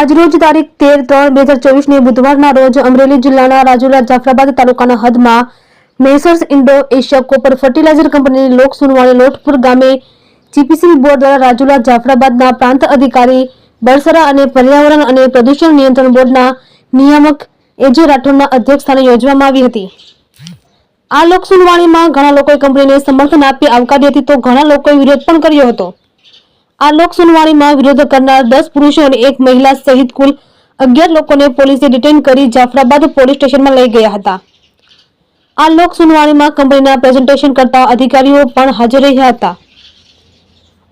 આજરોજ તારીખ તેર ત્રણ બે હજાર ચોવીસની બુધવારના રોજ અમરેલી જિલ્લાના રાજુલા જાફરાબાદ તાલુકાના હદમાં messrs indo Asia copper fertiliser કંપનીની લોક સુનવાણી લોટપુર ગામે જીપીસી બોર્ડ દ્વારા રાજુલા જાફરાબાદના પ્રાંત અધિકારી બળસરા અને પર્યાવરણ અને પ્રદૂષણ નિયંત્રણ બોર્ડના નિયામક એજે રાઠોડના અધ્યક્ષસ્થાને યોજવામાં આવી હતી. આ લોક સુનવાણીમાં ઘણા લોકોએ કંપનીને સમર્થન આપી આવકારી હતી તો ઘણા લોકોએ વિરોધ પણ કર્યો હતો. આ લોક સુનવાણીમાં વિરોધ કરનાર દસ પુરુષો અને એક મહિલા સહિત કુલ અગિયાર લોકોને પોલીસે ડિટેન કરી જાફરાબાદ પોલીસ સ્ટેશનમાં લઈ ગયા હતા. આ લોક સુનવાણીમાં કંપનીના પ્રેઝન્ટેશન કરતા અધિકારીઓ પણ હાજર રહ્યા હતા.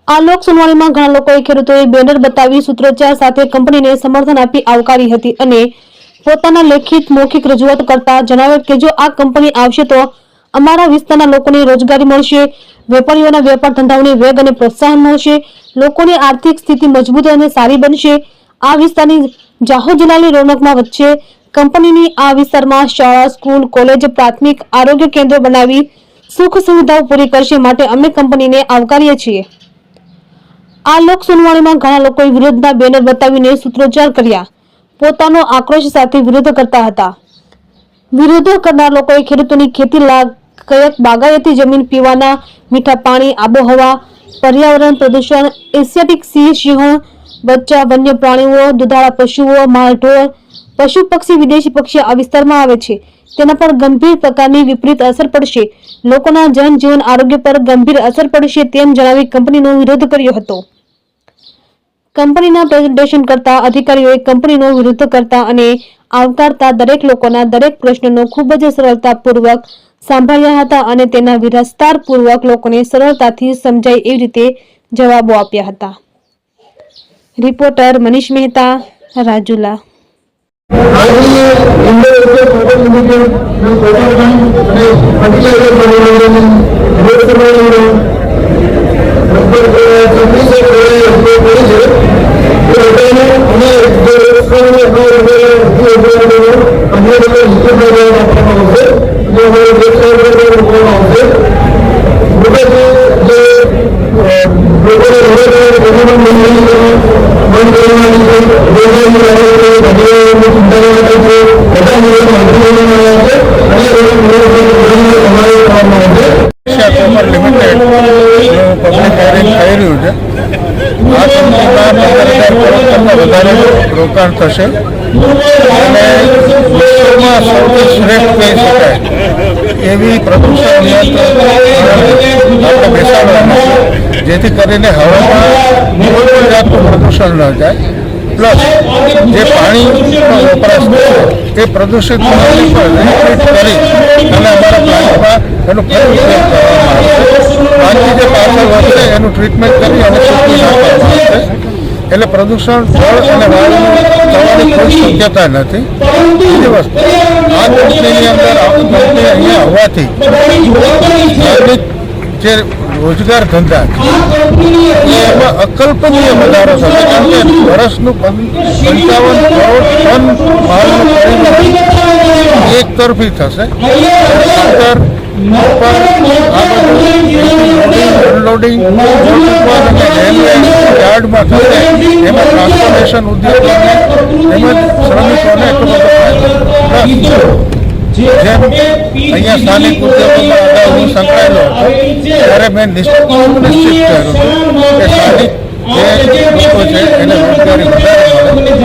આ લોક સુનવાણીમાં ઘણા લોકોએ ખેડૂતોએ બેનર બતાવી સૂત્રોચ્ચાર સાથે કંપનીને સમર્થન આપી આવકારી હતી અને પોતાના લેખિત મૌખિક રજૂઆત કરતા જણાવ્યું કે જો આ કંપની આવશે તો અમારા વિસ્તારના લોકોને રોજગારી મળશે, વેપારીઓના વેપાર ધંધાઓને વેગ અને પ્રોત્સાહન મળશે, લોકોની આર્થિક સ્થિતિ મજબૂત અને સારી બનશે. આ વિસ્તારની જાહો જિલ્લાની રોનકમાં વચ્ચે કંપનીની આ વિસ્તારમાં શાળા, સ્કૂલ, કોલેજ, પ્રાથમિક આરોગ્ય કેન્દ્રો બનાવી સુખ સુવિધાઓ પૂરી કરશે માટે અમે કંપનીને આવકારીએ છીએ. આ લોક સુનાવણીમાં ઘણા લોકોએ વિરોધના બેનર બતાવીને સૂત્રોચ્ચાર કર્યા. પોતાનો આક્રોશ સાથે વિરોધ કરતા હતા. વિરોધો કરનાર લોકોએ ખેડૂતોની ખેતી લાયક બાગાયતી જમીન પીવાના મીઠા પાણી, આબોહવા, પર્યાવરણ પ્રદૂષણ, એશિયાટિક સિંહ સિંહણ, બચ્ચા, વન્ય પ્રાણીઓ, દુધાળા પશુઓ માલઢોર પશુ પક્ષી, વિદેશી પક્ષી આ વિસ્તારમાં આવે છે. તેના પર ગંભીર પ્રકારની વિપરીત અસર પડશે. લોકોના જનજીવન આરોગ્ય પર ગંભીર અસર પડશે તેમ જણાવી કંપનીનો વિરોધ કર્યો હતો. કંપનીના પ્રેઝન્ટેશન કરતા અધિકારીઓએ કંપનીનો વિરોધ કરતા અને આવકારતા દરેક લોકોના દરેક પ્રશ્નનો ખૂબ જ સરળતાપૂર્વક સાંભળ્યા હતા અને તેના વિરસ્તારપૂર્વક લોકોને સરળતાથી સમજાય એવી રીતે જવાબો આપ્યા હતા. રિપોર્ટર મનીષ મહેતા, રાજુલા. અને રોકાણ થશે અને વિશ્વમાં સૌથી શ્રેષ્ઠ કહી શકાય. એવી પ્રદૂષણ નિયંત્રણ છે. જેથી કરીને હવામાં કોઈ પણ જાતનું પ્રદૂષણ ન જાય. પ્લસ જે પાણીનો વપરાશ થશે એ પ્રદૂષિત પાણી કરી અને અમારા પ્લાન્ટમાં એનું ફરી ઉપયોગ કરવામાં આવશે બાકી જે પાછળ વધશે, એનું ટ્રીટમેન્ટ કરી અને એટલે પ્રદૂષણ, જળ અને કોઈ શક્યતા નથી. વસ્તુ, આ કંપનીની અંદર આ કંપની અહીંયા હોવાથી સ્થાનિક જે રોજગાર ધંધા એમાં અકલ્પનીય વધારો થશે. કારણ કે વર્ષનું પંચાવન કરોડ ટન માલનું એક તરફી થશે. આ બધું રેલવે યાર્ડમાં એમાં ટ્રાન્સપોર્ટેશન ઉદ્યોગોને તેમજ શ્રમિકોને જેમ અહીંયા સ્થાનિક ઉદ્યોગોમાં હું સંકળાયેલો ત્યારે મેં નિશ્ચિત કર્યું કે સ્થાનિક જે છે, એને રોજગારી વધારે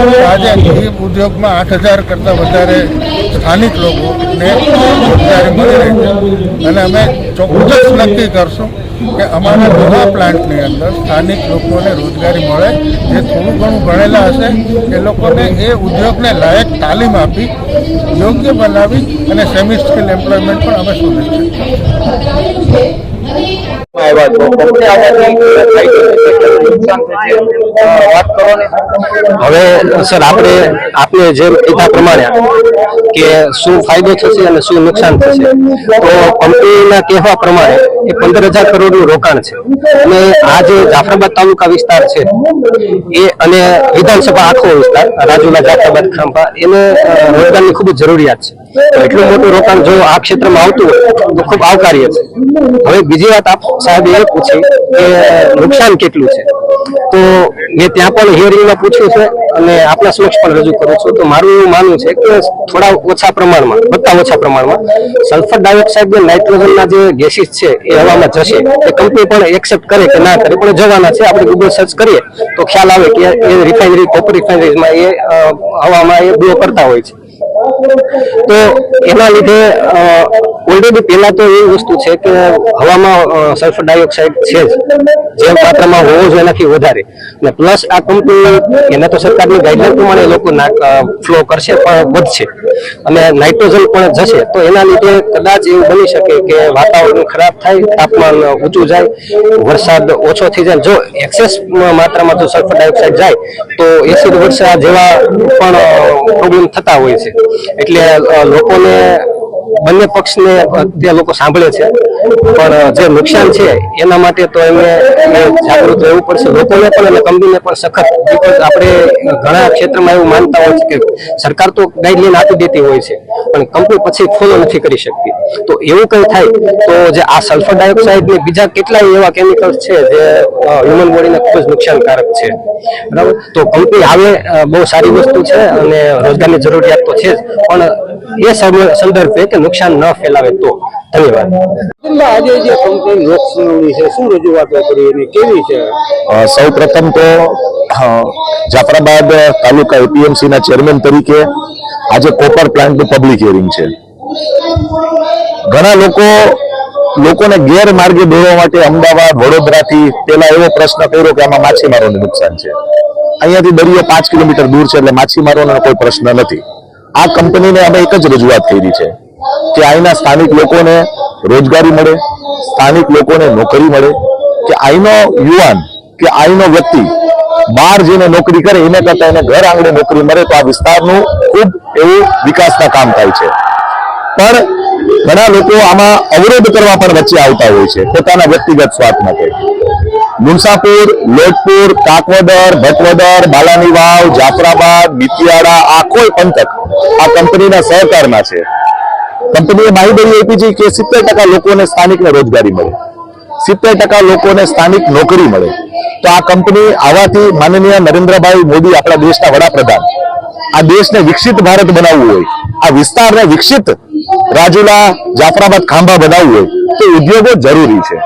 આજે ગરીબ ઉદ્યોગમાં આઠ હજાર કરતાં વધારે સ્થાનિક લોકોને રોજગારી મળી રહી છે. અને અમે ચોક્કસ નક્કી કરશું કે અમારા નવા પ્લાન્ટની અંદર સ્થાનિક લોકોને રોજગારી મળે. જે થોડું ઘણું ભણેલા હશે, એ લોકોને એ ઉદ્યોગને લાયક તાલીમ આપી, યોગ્ય બનાવી અને સેમી સ્કિલ એમ્પ્લોયમેન્ટ પણ અમે સુનિશ્ચિત હવે, સર, આપણે આપણે જેમ કીધા પ્રમાણે કે શું ફાયદો થશે અને શું નુકસાન થશે. તો કંપનીના કહેવા પ્રમાણે એ પંદર હજાર કરોડનું રોકાણ છે. અને આ જે જાફરાબાદ તાલુકા વિસ્તાર છે, એ અને વિધાનસભા આખો વિસ્તાર, રાજુલા, જાફરાબાદ, ખાંભા, એને રોજગારની ખૂબ જ જરૂરિયાત છે. એટલું મોટું રોકાણ જો આ ક્ષેત્રમાં આવતું હોય, તો ખૂબ આવકાર્ય છે. હવે બીજી વાત આપ સાહેબ એ પૂછી કે નુકસાન કેટલું છે. તો મેં ત્યાં પણ હિયરિંગમાં પૂછ્યું છે અને આપના સમક્ષ પણ રજૂ કરું છું. તો મારું એવું માનવું છે કે થોડા ઓછા પ્રમાણમાં, વધતા ઓછા પ્રમાણમાં સલ્ફર ડાયોક્સાઇડ અને નાઇટ્રોજનના જે ગેસીસ છે એ હવામાં જશે. એ કંપની પણ એક્સેપ્ટ કરે કે ના કરે, પણ જવાના છે. આપણે ગૂગલ સર્ચ કરીએ તો ખ્યાલ આવે કે એ રિફાઇનરી કોપર રિફાઇનરીમાં એ હવામાં એ બ્લો કરતા હોય છે. તો એના લીધે ઓલરેડી પહેલા તો એવી વસ્તુ છે કે હવામાં સલ્ફર ડાયોક્સાઇડ છે જ. જે માત્રામાં હોવો જોઈએ એનાથી વધારે. અને પ્લસ આ કંપની એને તો સરકારની ગાઈડલાઈન પ્રમાણે લોકો ફ્લો કરશે પણ વધશે. અને નાઇટ્રોજન પણ જશે. તો એના લીધે કદાચ એવું બની શકે કે વાતાવરણ ખરાબ થાય, તાપમાન ઊંચું જાય, વરસાદ ઓછો થઈ જાય. જો એક્સેસ માત્રામાં જો સલ્ફર ડાયોક્સાઇડ જાય, તો એસિડ વર્ષા જેવા પણ પ્રોબ્લેમ થતા હોય છે. એટલે લોકોને બંને પક્ષને તે લોકો સાંભળે છે. પણ જે નુકસાન છે, એના માટે તો એમને જાગૃત રહેવું પડશે. લોકોને પણ અને કંપનીને પણ સખત આપણે ઘણા ક્ષેત્રમાં એવું માનતા હોય છે કે સરકાર તો ગાઈડલાઈન આપી દેતી હોય છે, પણ કંપની પછી ફોલો નથી કરી શકતી. તો એવું કંઈ થાય, તો જે આ સલ્ફર ડાયોક્સાઇડ ને બીજા કેટલાય એવા કેમિકલ્સ છે જે હ્યુમન બોડીને ખૂબ જ નુકસાનકારક છે. બરાબર? તો કંપની આવે બહુ સારી વસ્તુ છે અને રોજગારની જરૂરિયાત તો છે જ, પણ એ સંદર્ભે કે નુકસાન ન ફેલાવે તો. ધન્યવાદ. આજે જે કંપની લોક સુનાવણી છે શું રજૂઆતો કરી એની કેવી છે? સૌ પ્રથમ તો જાફરાબાદ તાલુકા એપીએમસી ના ચેરમેન તરીકે આજે કોપર પ્લાન્ટનું પબ્લિક હિયરિંગ છે. ઘણા લોકો લોકોને ગેરમાર્ગે દોરવા માટે અમદાવાદ વડોદરાથી પેલા એવો પ્રશ્ન કર્યો કે આમાં માછીમારોને નુકસાન છે. અહીંયાથી દરિયો પાંચ કિલોમીટર દૂર છે એટલે માછીમારોનો કોઈ પ્રશ્ન નથી. આ કંપનીને અમે એક જ રજૂઆત કરી છે. કે અહીંના સ્થાનિક લોકોને રોજગારી મળે, સ્થાનિક લોકોને નોકરી મળે, કે અહીંનો યુવાન, કે અહીંનો વ્યક્તિ બહાર જઈને નોકરી કરે, એને કરતા એને ઘર આંગણે નોકરી મળે, તો આ વિસ્તારનું ખૂબ એવું વિકાસના કામ થાય છે. પણ ઘણા લોકો આમાં અવરોધ કરવા પણ વચ્ચે આવતા હોય છે, પોતાના વ્યક્તિગત સ્વાર્થ માટે. મુનસાપુર, લોટપુર, કાકવદર, ભટવદર, બાલાની વાવ, જાફરાબાદ, મિતિયાળા, આ કોઈ પંથક આ કંપનીના સહકારમાં છે. કંપનીએ માહિતી આપી છે કે સિત્તેર ટકા લોકોને સ્થાનિકને રોજગારી મળે. સિત્તેર ટકા લોકોને સ્થાનિક નોકરી મળે. તો આ કંપની આવાથી માનનીય નરેન્દ્રભાઈ મોદી આપણા દેશના વડાપ્રધાન. આ દેશને વિકસિત ભારત બનાવવું હોય, આ વિસ્તારને વિકસિત રાજુલા જાફરાબાદ ખાંભા બનાવવું હોય, તો ઉદ્યોગો જરૂરી છે.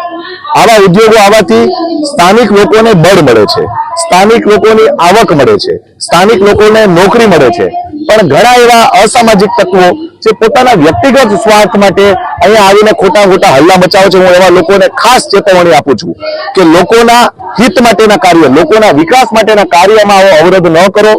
આવા ઉદ્યોગો આવવાથી સ્થાનિક લોકોને બળ મળે છે. સ્થાનિક લોકોની આવક મળે છે. સ્થાનિક લોકોને નોકરી મળે છે. પણ ઘણા એવા અસામાજિક તત્વો જે પોતાના વ્યક્તિગત સ્વાર્થ માટે અહીંયા આવીને ખોટા ખોટા હલ્લા મચાવે છે. હું એવા લોકોને ખાસ ચેતવણી આપું છું કે લોકોના હિત માટેના કાર્ય, લોકોના વિકાસ માટેના કાર્યમાં આવો અવરોધ ન કરો.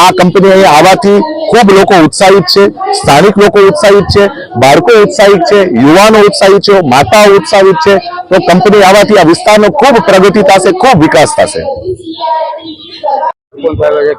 આ કંપની અહીંયા આવવાથી ખૂબ લોકો ઉત્સાહિત છે, સ્થાનિક લોકો ઉત્સાહિત છે, બાળકો ઉત્સાહિત છે, યુવાનો ઉત્સાહિત છે, માતાઓ ઉત્સાહિત છે. તો કંપની આવવાથી આ વિસ્તારનો ખૂબ પ્રગતિ થશે, ખૂબ વિકાસ થશે.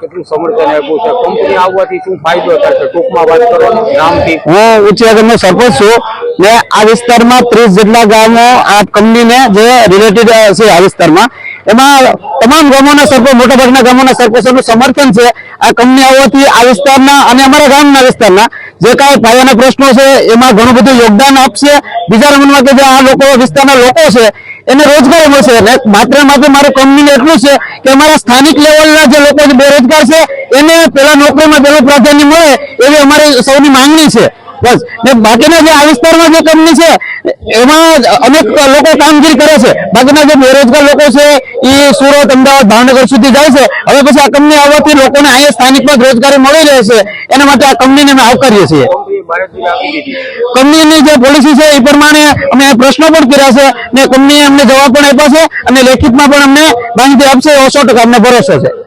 કેટલું સમર્થન આપ્યું છે? કંપની આવવાથી શું ફાયદો થશે ટૂંકમાં વાત કરો નામથી. હું ઉચ્ચનગરનો સરપંચ છું ને આ વિસ્તારમાં ત્રીસ જેટલા ગામો આ કંપનીને જે રિલેટેડ છે આ વિસ્તારમાં. એમાં તમામ ગામોના સરપંચ, મોટાભાગના ગામોના સરપંચોનું સમર્થન છે આ કંપની આવવાથી આ વિસ્તારના અને અમારા ગામના વિસ્તારના જે કાંઈ પાયાના પ્રશ્નો છે, એમાં ઘણું બધું યોગદાન આપશે. બીજા નંબરમાં કે જે આ લોકો, વિસ્તારના લોકો છે એને રોજગાર મળશે અને માત્ર માત્ર મારું કંપનીને એટલું છે કે અમારા સ્થાનિક લેવલના જે લોકો બેરોજગાર છે, એને પેલા નોકરીમાં પેલું પ્રાધાન્ય મળે એવી અમારી સૌની માંગણી છે. બસ. ને બાકીના જે આ વિસ્તારમાં જે કંપની છે, એમાં અનેક લોકો કામગીરી કરે છે. બાકીના જે બેરોજગાર લોકો છે, એ સુરત, અમદાવાદ, ભાવનગર સુધી જાય છે. હવે પછી આ કંપની આવવાથી લોકોને અહીંયા સ્થાનિકમાં રોજગારી મળી રહે છે. એના માટે આ કંપનીને અમે આવકારીએ છીએ. કંપનીની જે પોલિસી છે, એ પ્રમાણે અમે પ્રશ્નો પણ કર્યા છે ને કંપનીએ અમને જવાબ પણ આપ્યા છે અને લેખિતમાં પણ અમને માહિતી આપશે એવો ટકા અમને ભરોસો છે.